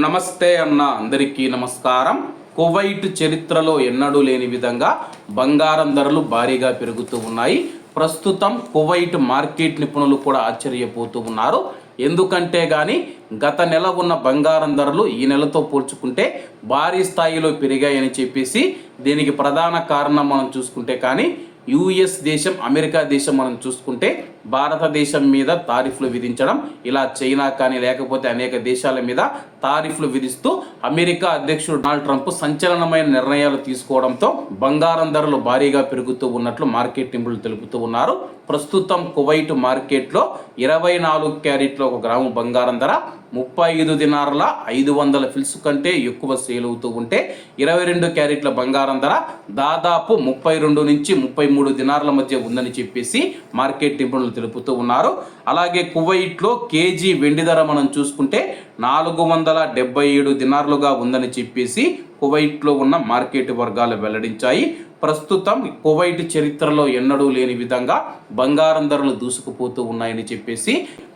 నమస్తే అన్న అందరికీ నమస్కారం. కువైట్ చరిత్రలో ఎన్నడూ లేని విధంగా బంగారం ధరలు భారీగా పెరుగుతూ ఉన్నాయి. ప్రస్తుతం కువైట్ మార్కెట్ నిపుణులు కూడా ఆశ్చర్యపోతూ ఉన్నారు. ఎందుకంటే కానీ గత నెల ఉన్న బంగారం ధరలు ఈ నెలతో పోల్చుకుంటే భారీ స్థాయిలో పెరిగాయని చెప్పేసి దీనికి ప్రధాన కారణం మనం చూసుకుంటే కానీ యుఎస్ దేశం అమెరికా దేశం మనం చూసుకుంటే భారతదేశం మీద తారిఫ్లు విధించడం ఇలా చైనా కానీ లేకపోతే అనేక దేశాల మీద తారీఫ్లు విధిస్తూ అమెరికా అధ్యక్షుడు డొనాల్డ్ ట్రంప్ సంచలనమైన నిర్ణయాలు తీసుకోవడంతో బంగారం ధరలు భారీగా పెరుగుతూ ఉన్నట్లు మార్కెట్ నిపుణులు తెలుపుతూ ఉన్నారు. ప్రస్తుతం కువైట్ మార్కెట్లో ఇరవై నాలుగు క్యారెట్ల ఒక గ్రాము బంగారం ధర ముప్పై ఐదు దినారుల ఐదు వందల ఫిల్స్ కంటే ఎక్కువ సేల్ అవుతూ ఉంటే ఇరవై రెండు క్యారెట్ల బంగారం ధర దాదాపు ముప్పై రెండు నుంచి ముప్పై మూడు దినార్ల మధ్య ఉందని చెప్పేసి మార్కెట్ నిపుణులు తెలుపుతూ ఉన్నారు. అలాగే కువైట్లో కేజీ వెండి ధర మనం చూసుకుంటే నాలుగు వందల డెబ్బై ఏడు దినార్లుగా ఉందని చెప్పేసి కువైట్లో ఉన్న మార్కెట్ వర్గాలు వెల్లడించాయి. ప్రస్తుతం కువైట్ చరిత్రలో ఎన్నడూ లేని విధంగా బంగారం ధరలు దూసుకుపోతూ ఉన్నాయని చెప్పేసి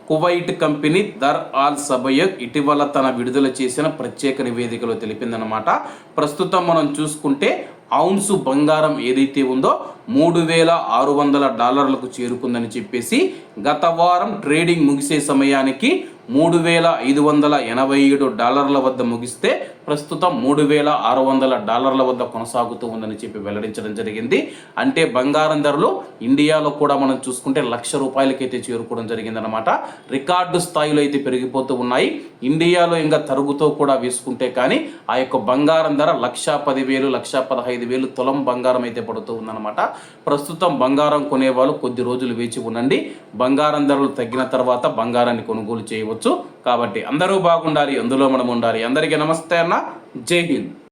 కువైట్ కంపెనీ దర్ ఆల్ సబయక్ ఇటీవల తన విడుదల చేసిన ప్రత్యేక నివేదికలో తెలిపిందనమాట ప్రస్తుతం మనం చూసుకుంటే ఔన్సు బంగారం ఏదైతే ఉందో మూడు వేల ఆరు వందల డాలర్లకు చేరుకుందని చెప్పేసి గత వారం ట్రేడింగ్ ముగిసే సమయానికి మూడు వేల ఐదు వందల ఎనభై ఏడు డాలర్ల వద్ద ముగిస్తే ప్రస్తుతం మూడు వేల ఆరు వందల డాలర్ల వద్ద కొనసాగుతూ ఉందని చెప్పి వెల్లడించడం జరిగింది. అంటే బంగారం ధరలు ఇండియాలో కూడా మనం చూసుకుంటే లక్ష రూపాయలకైతే చేరుకోవడం జరిగిందనమాట రికార్డు స్థాయిలో అయితే పెరిగిపోతూ ఉన్నాయి. ఇండియాలో ఇంకా తరుగుతో కూడా వేసుకుంటే కానీ ఆ యొక్క బంగారం ధర లక్ష పదివేలు లక్ష పదహైదు వేలు తులం బంగారం అయితే పడుతూ ఉందన్నమాట. ప్రస్తుతం బంగారం కొనేవాళ్ళు కొద్ది రోజులు వేచి ఉండండి. బంగారం ధరలు తగ్గిన తర్వాత బంగారాన్ని కొనుగోలు చేయవచ్చు. కాబట్టి అందరూ బాగుండాలి అందులో మనం ఉండాలి. అందరికీ నమస్తే అన్న. జై హింద్.